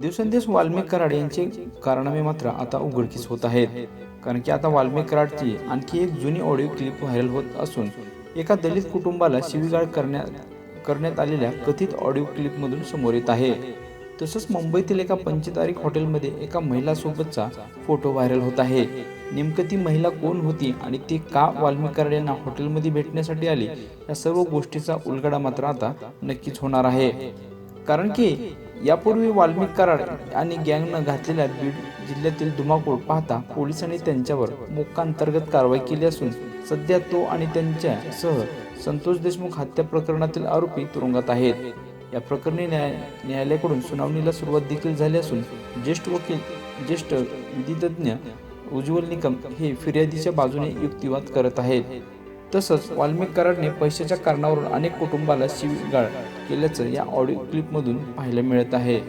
दिवसेंदिवस वाल्मिक कराड यांचे कारनामे मात्र आता उघडकीस होत आहेत. कारण की आता वाल्मिक कराडची आणखी एक जुनी ऑडिओ क्लिप व्हायरल होत असून एका दलित कुटुंबाला शिवीगाळ करण्यात करण्यात आलेल्या कथित ऑडिओ क्लिपमधून समोर येत आहे. तसंच मुंबईतील एका पंचतारीख हॉटेलमध्ये एका महिलासोबतचा फोटो व्हायरल होत आहे. नेमकं ती महिला कोण होती आणि ती का वाल्मिक कराड यांना हॉटेलमध्ये भेटण्यासाठी आली या सर्व गोष्टीचा उलगडा मात्र आता नक्कीच होणार आहे. कारण की यापूर्वी वाल्मिक कराड आणि गँगनं घातलेल्या बीड जिल्ह्यातील धुमाकूळ पाहता पोलिसांनी त्यांच्यावर मोक्कांतर्गत कारवाई केली असून सध्या तो आणि त्यांच्यासह संतोष देशमुख हत्या प्रकरणातील आरोपी तुरुंगात आहेत. या प्रकरणी न्याय न्यायालयाकडून सुनावणीला सुरुवात देखील झाली असून ज्येष्ठ वकील ज्येष्ठ विधितज्ञ उज्ज्वल निकम हे फिर्यादीच्या बाजूने युक्तिवाद करत आहेत. तसंच वाल्मिक कराडने पैशाच्या कारणावरून अनेक कुटुंबाला शिवीगाळ केल्याचं या ऑडिओ क्लिपमधून पाहायला मिळत आहे.